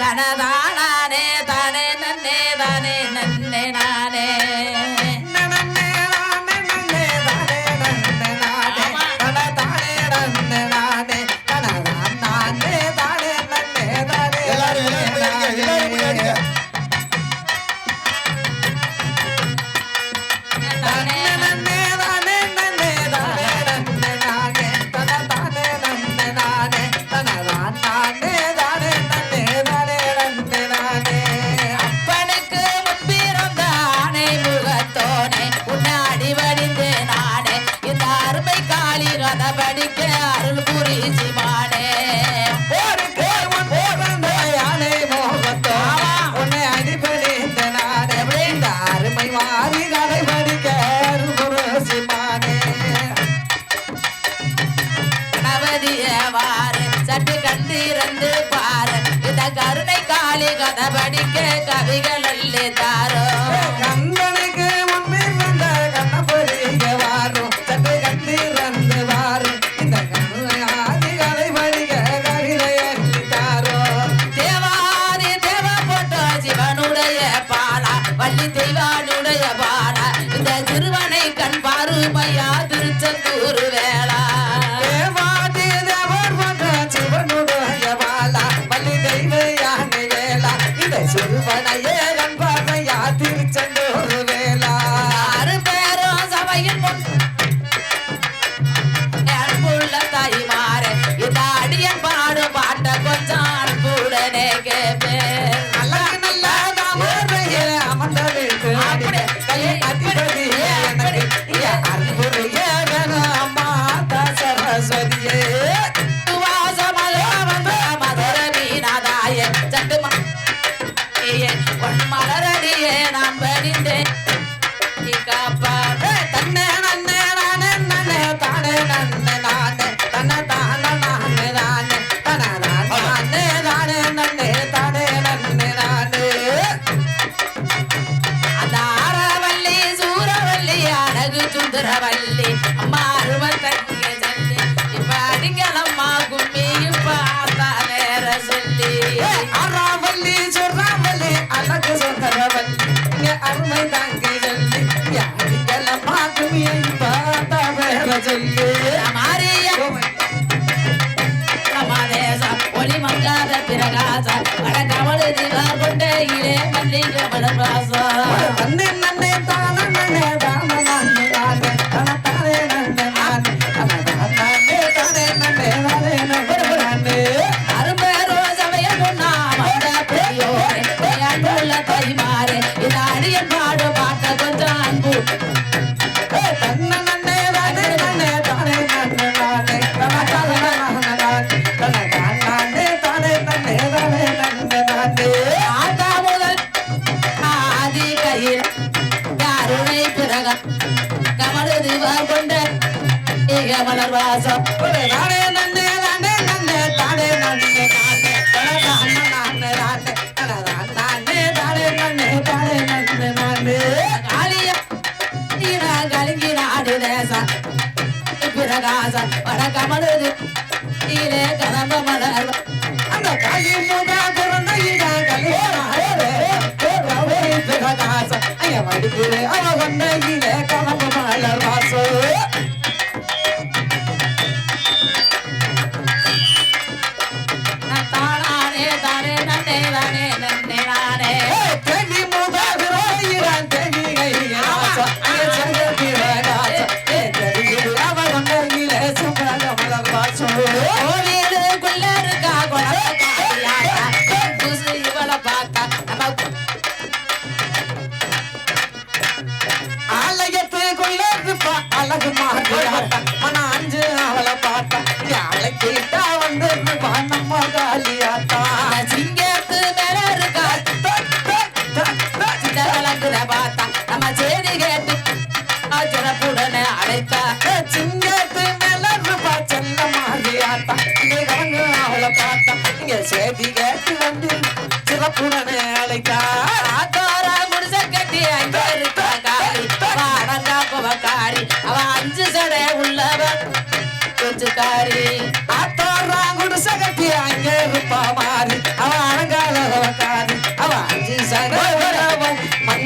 தனதான ಕವಿಗಳಲ್ಲೇ ತಾರೋ அட்டகாச வடகமலு கீழே கதம்ப மலர் அந்த காலி மூடா குரணையிடா கல்யாண ஜகதாச ஐயா வடிக்குது அவ अलग महत्व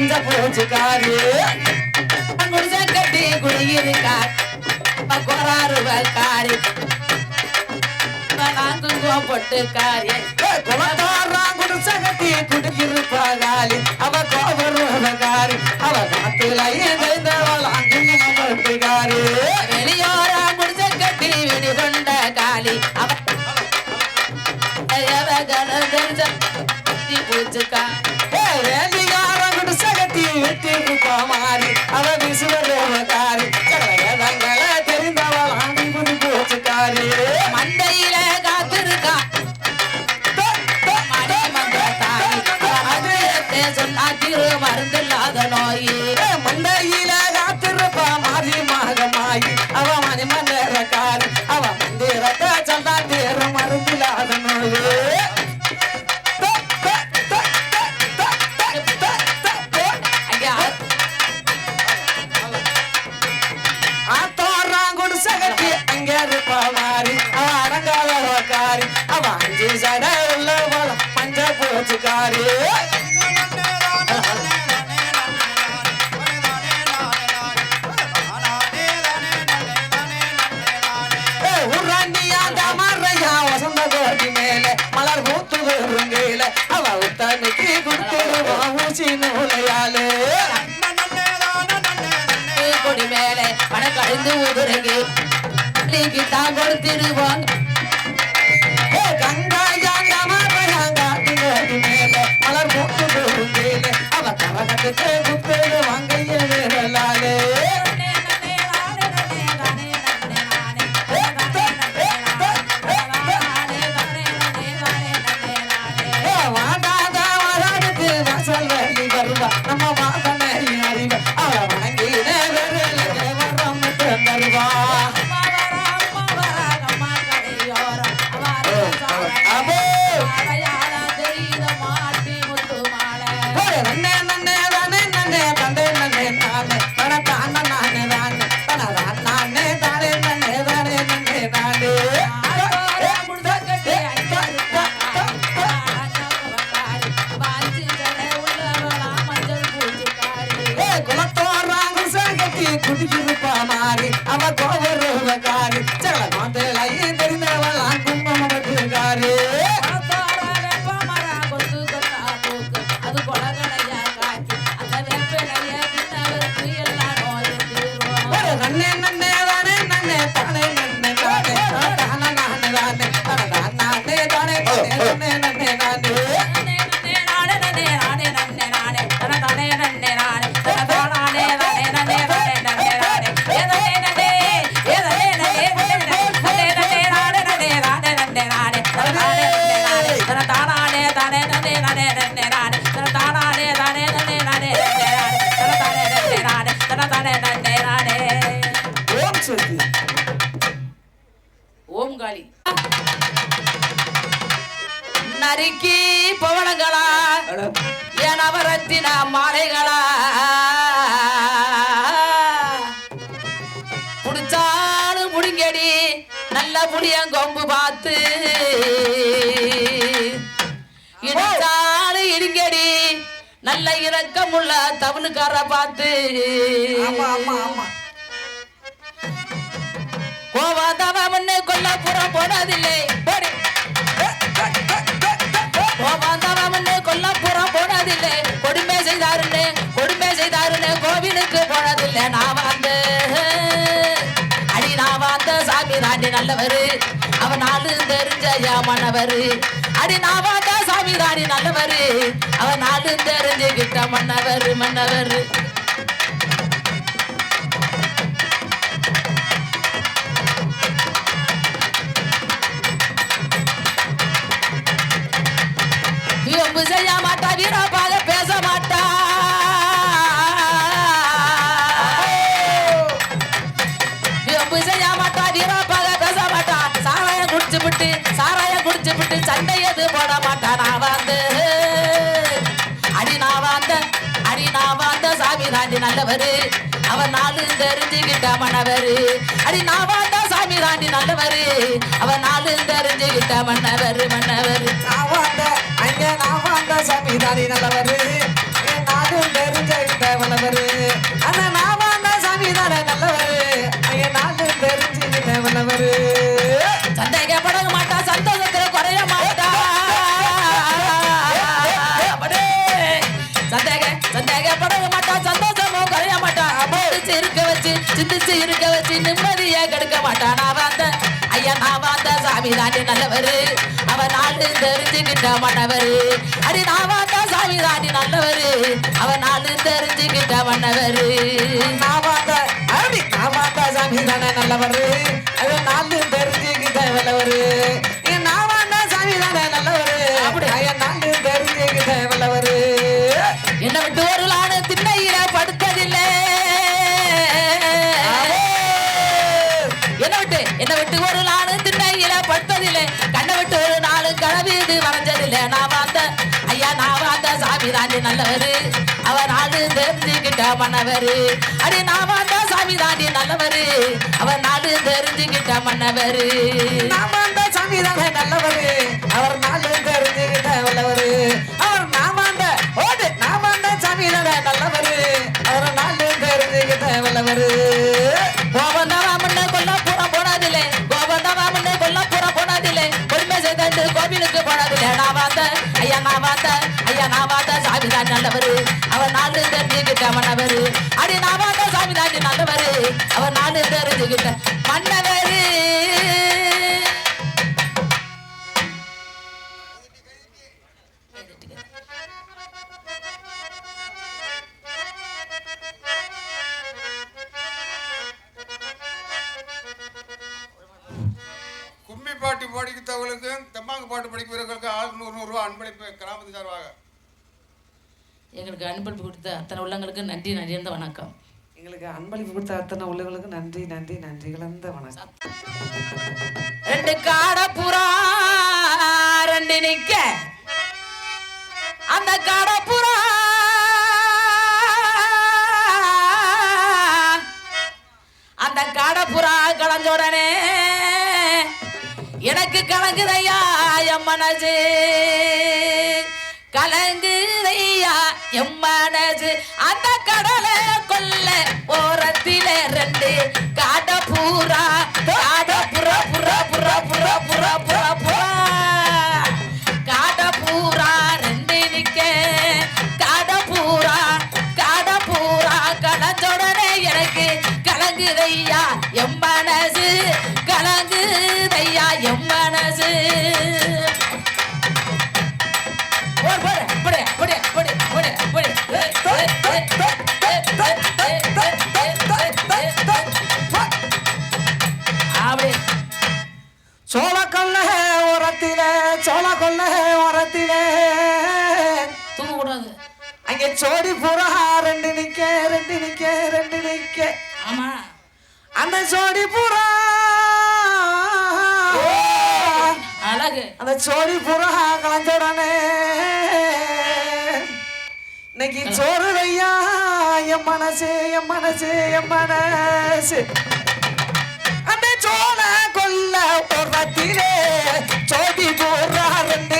இந்த பூச்சிக்காரு குடிசை கட்டி குடியிருக்கார் கொராருவக்காரி நாங்கும் பொட்டுக்காரி குலத்தாராம் குடிசகத்தி குடியிருப்பாகாலி அவ கோபருவகாரி அவ காத்துல ஏந்தவள் அங்கும் குடிசை கட்டி வெடி கொண்ட காளி அவ பூச்சுக்கா I an ideal பணக்கழிந்து உதுரைக்கு நீக்கு Yeah. நல்ல புளியங்கொம்பு பார்த்து. இடிச்சாலும் இடிங்கடி நல்ல இரக்கமுள்ள தவளுக்கார பார்த்து. ஆமா கோவாதவ முன்னே கொல்லப்புறம் போனதில்லை. போடு. கோவாந்தவ முன்னே கொல்லப்புறம் போனதில்லை. கொடுமை செய்தாருன்னு கொடுமை செய்தாருன்னு கோவிலுக்கு போனதில்லை. நான் வந்த சாமி தாண்டி நல்லவரு. அவன் நாலு தெரிஞ்ச மன்னவரு. அடி நான் வந்த சாமி தாண்டி நல்லவரு. அவன் நாலு தெரிஞ்சுகிட்ட மன்னவர் மன்னவர். நான் வந்து அடி நான் வந்த அடி நான் வந்த சாமி தாண்டி நல்லவரு. அவன் நாலு தெரிஞ்சுகிட்ட மன்னவரு. அடி நான் வந்த சாமி தாண்டி நல்லவரு. அவன் நாலு தெரிஞ்சுகிட்ட மன்னவரு மன்னவரு. நான் வந்த அங்க நான் வந்த சாமி சாமி தானே நல்லவரு. என் நாடும் தெரிஞ்சுக்கிட்ட வல்லவரு நான் வந்த சாமி தாண்டி நல்லவரு. அவ நாடு தெரிஞ்சுக்கிட்ட மன்னவரு. அடி நான் வந்த சாமி தாண்டி நல்லவரு. அவ நாடு தெரிஞ்சுக்கிட்ட மன்னவரு. நான் வாழ்ந்த அப்படி நான் வாழ்ந்த சாமி தானே நல்லவரு. தெரிஞ்சுக்கிட்ட நான் சாமி தானே நல்லவரு. அப்படி. என் நாடும் தெரிஞ்சுக்கிட்ட வல்லவரு. என்னை விட்டு ஒரு திண்ணையில படுத்ததில்லை. என்ன விட்டு என்ன விட்டு தாண்டி நல்லவரு. அவர் நாடு தெரிஞ்சுக்கிட்ட மன்னவரு. அடி நான் வந்த சாமி தாண்டி நல்லவரு. அவர் நாடு தெரிஞ்சுக்கிட்ட மன்னவரு. நான் வாழ்ந்த சாமி தானே நல்லவரு. அவர் நாடு தெரிஞ்சுக்கிட்ட வல்லவரு அவர் நான் ஓடு நான் வாழ்ந்த சாமி தானே நல்லவரு. அவர் நாடு தெரிஞ்சுக்கிட்ட வல்லவரு கோவிலுக்கு போனதுல நான் பார்த்தேன் ஐயா நான் பார்த்தேன் ஐயா நான் பார்த்தேன் சாமி தான் நல்லவர். அவர் நாடு தெரிஞ்சுக்கிட்டவன் அவரு அடி நான் பார்த்தேன் சாமி தான் நல்லவர். அவர் நாடு தெரிஞ்சுக்கிட்ட மன்னவர். கும்மி பாட்டு படிக்கிறவர்களுக்கும் தெம்மாங்கு பாட்டு படிக்கிறவர்களுக்கும் ஆள் நூறு நூறுரூவா அன்பளிப்பு கிராமத்து சார்பாக எங்களுக்கு அனுப்பி கொடுத்த அத்தனை உள்ளங்களுக்கு நன்றி நன்றி வணக்கம். எங்களுக்கு அன்பளிப்பு கொடுத்த அத்தனை உள்ளவங்களுக்கு நன்றி நன்றி நன்றி கலந்த வணக்கம். ரெண்டு காடப்புறா ரெண்டு நிக்க. அந்த காடப்புறா அந்த எனக்கு கலங்குதையா எம் மனசு? கலங்குதையா எம் மனசு? அந்த கடலை கொல்ல ஓரத்தில ரெண்டு காட பூரா காட புற புற புற புற புற புற புற சோழ கொல்ல ஓரத்திலே சோழ கொல்ல ஓரத்திலே தூங்கக்கூடாது அங்கே சோடி புறா ரெண்டு நிக்க ரெண்டு நிக்க ரெண்டு நிக்க. ஆமா. அந்த சோடி புறா. அழகு. அந்த சோடி புறா கலந்துடனே இன்னைக்கு சோறுதையா? என் மனசே என் மனசே என் மனசு. அந்த சோழ கொல்ல புறத்திலே சோதி போடுறா ரெண்டு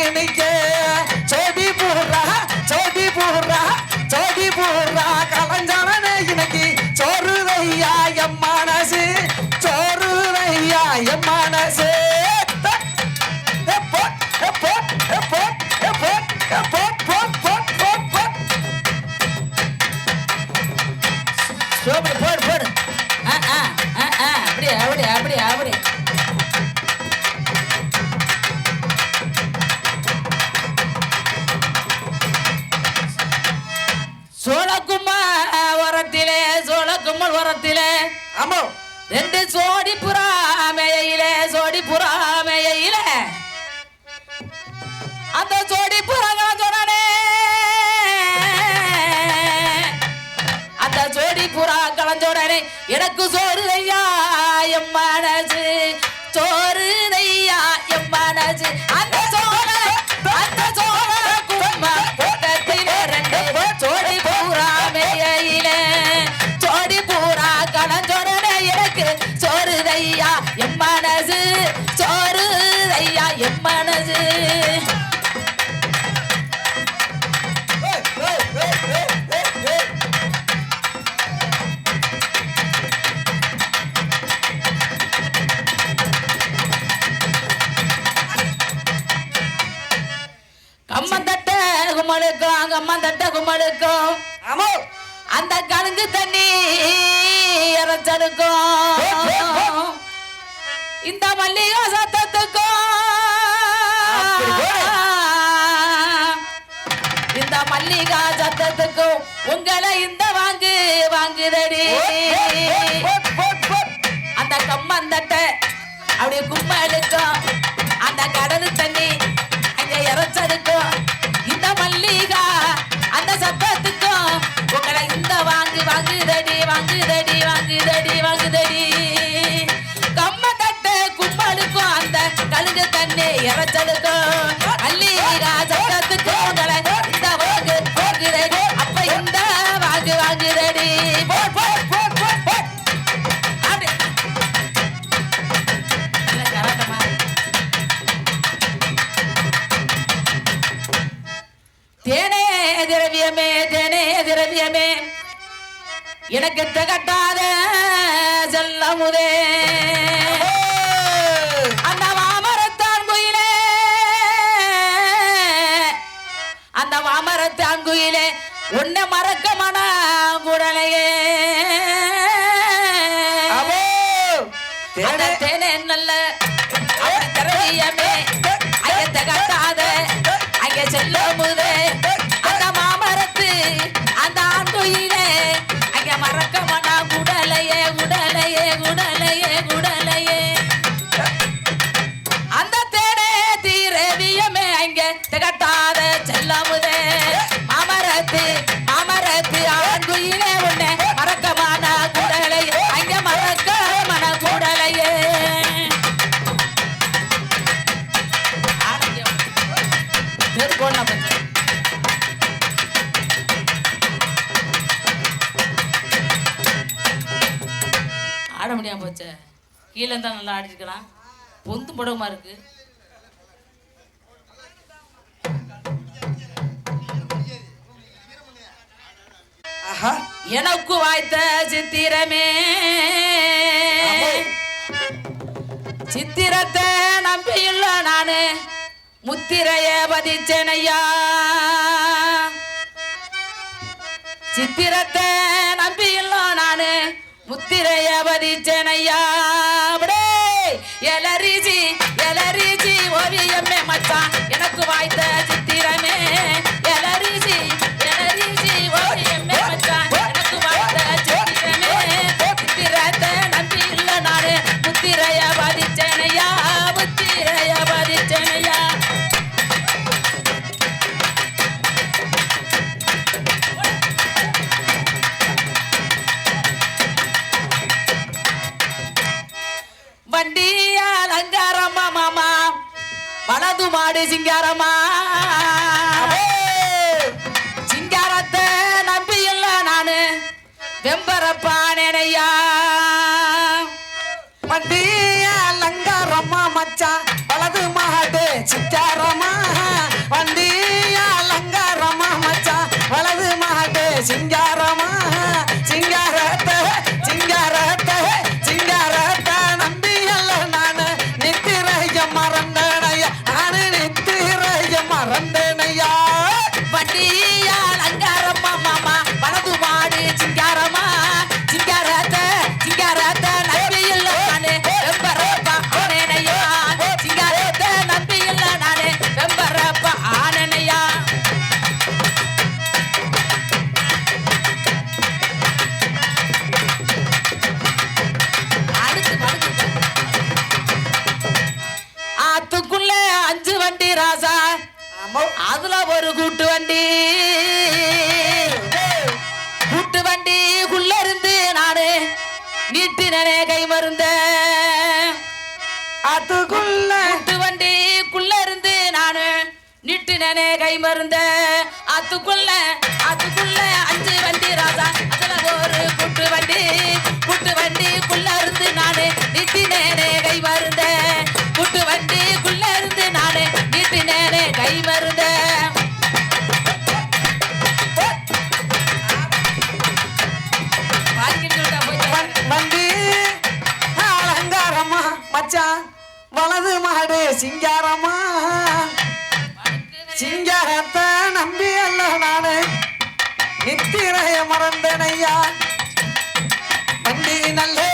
கலஞ்சோடனே எனக்கு சோறு ஐயா எம் மனசு. சோறு ஐயா எம் மனசு. அந்த சோழ அந்த சோழ கும்மா ரெண்டு சோடி பூரா மேயிலே சோடி பூரா கலஞ்சோடனே எனக்கு சோறு ஐயா எம் மனசு. சோறு ஐயா மனசு. கும்மலுக்கும் கம்மந்தட்ட கும்மலுக்கும் ஆமா. அந்த கணுங்கு தண்ணி இறைச்சலுக்கும் இந்த மல்லிகை சத்தத்துக்கும். இந்த மல்லிகா சத்தத்துக்கும் உங்களை இந்த வாங்கு வாங்குதடி. அந்த கம்மந்தட்ட அப்படியே கும்மலுக்கும் அந்த கடல் தண்ணி அங்க இறைச்சலுக்கும் இந்த மல்லிகா அந்த சத்தத்துக்கும் உங்களை இந்த வாங்கு வாங்குதடி வாங்குதடி வாங்குதடி வாங்குதடி. கம்மந்தட்ட கும்மலுக்கும் அந்த கழுகு தண்ணி இறைச்சலுக்கும் எனக்கு தகட்டாத செல்லமுதே. அந்த மாமரத்தான் குயிலே. அந்த மாமரத்தான் குயிலே. உன்னை மறக்க மன குடலையே ஆமோ. அந்த தேனே. நல்ல திரவியமே ஐயத்த கட்டாத. ஐய செல்லமுதே. ஆட முடியாம போச்சே. கீழே இருந்தா நல்லா ஆடிருக்கலாம். பொந்து புடவுமா இருக்கு. எனக்கு வாய்த்த சித்திரமே. சித்திரத்தை நம்பியுள்ள நானு. முத்திரைய பதிச்சனையா. சித்திரத்தை நம்பியுள்ள நானு. முத்திரைய பதிச்சனையா அப்படியே எலரிஜி எலரிஜி ஓவியமே மச்சான். எனக்கு வாய்த்த ஐயா கூட்டு வண்டி. கூட்டு வண்டிக்குள்ள இருந்து நானு நீட்டினே கை மருந்த அதுக்குள்ள கூட்டு வண்டிக்குள்ள இருந்து நானு நீட்டினே கை மருந்த அதுக்குள்ள அதுக்குள்ள அஞ்சு வண்டி ராசா அதுல ஒரு கூட்டு வண்டி. ஆச்சா வலது மாடு சிங்காரமா? சிங்காரத்தை நம்பி அல்ல நானு. நித்திரைய மறந்தனையா வண்டி நல்லே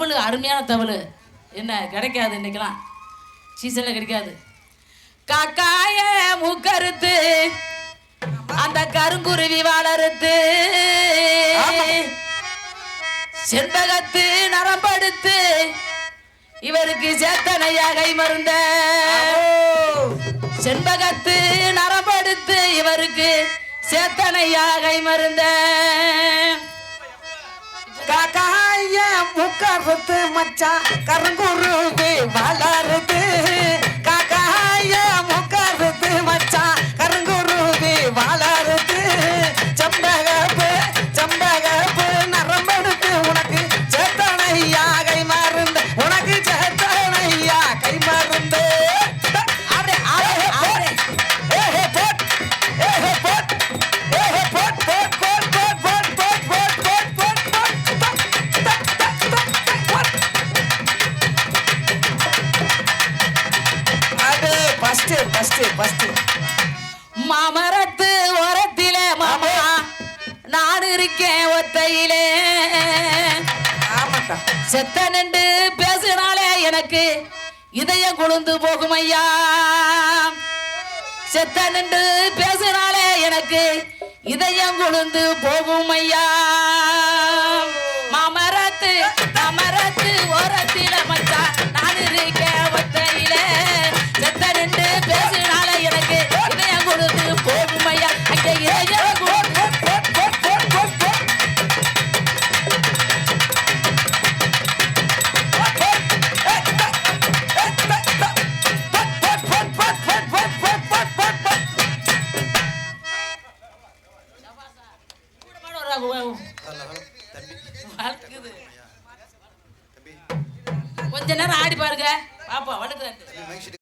தவள் அருமையான தவளு. என்ன கிடைக்காது இன்றைக்கெல்லாம் சீசன்ல கிடைக்காது. காக்காய முக்கருத்து அந்த கருங்குருவி வளருத்து செண்பகத்து நரம்படுத்து இவருக்கு சேத்தனையாக மருந்த செண்பகத்து நரம்படுத்து இவருக்கு சேத்தனையாக மருந்த काका ये मुकरते मच्चा कर गुरु भी भलरते काका ये செத்த நின்று பேசினாலே எனக்கு இதயம் கொழுந்து போகும் ஐயா